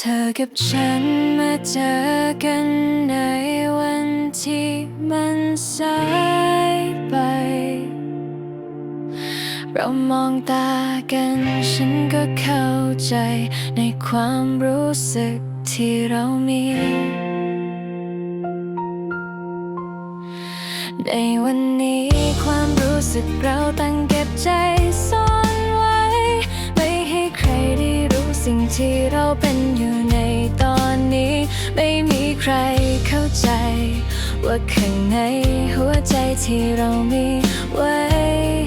เธอกับฉันมาเจอกันในวันที่มันสายไป เรามองตากันฉันก็เข้าใจในความรู้สึกที่เรามี ในวันนี้ความรู้สึกเราตั้งเก็บใจ ที่เราเป็นอยู่ในตอนนี้ ไม่มีใครเข้าใจ ว่าข้างในหัวใจที่เรามีไว้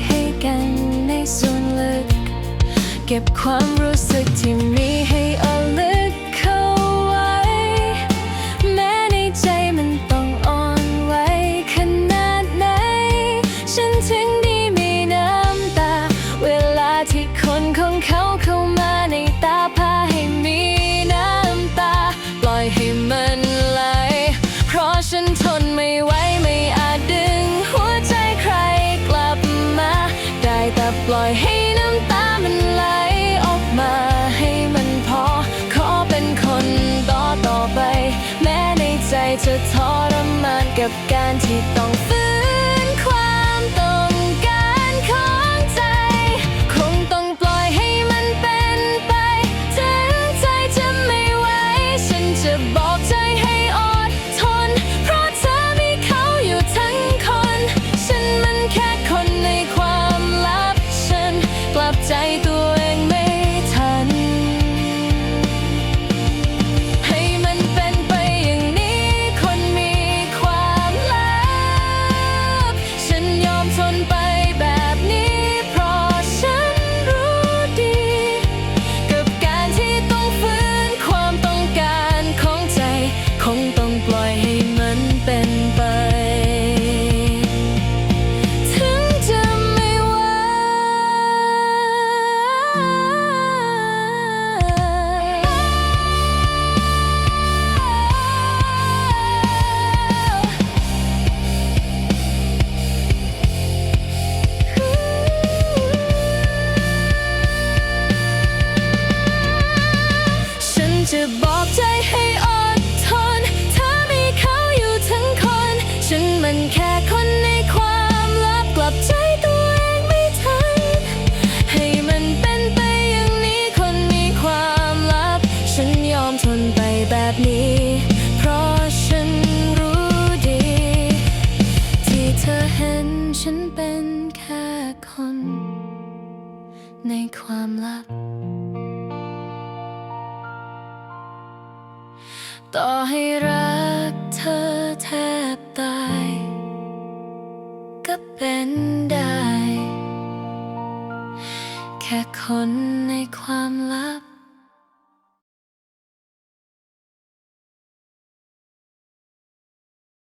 ให้กันในส่วนลึก เก็บความรู้สึก ทรมานกับการที่ต้องฝืน จะบอกใจให้อดทนเธอมีเขาอยู่ทั้งคน ฉันมันแค่คนในความลับกลับใจตัวเองไม่ทัน ให้มันเป็นไปอย่างนี้คนมีความลับ ฉันยอมทนไปแบบนี้ เพราะฉันรู้ดี ที่เธอเห็นฉันเป็นแค่คน ในความลับ ต่อให้รักเธอแทบตาย ก็เป็นได้ แค่คนในความลับ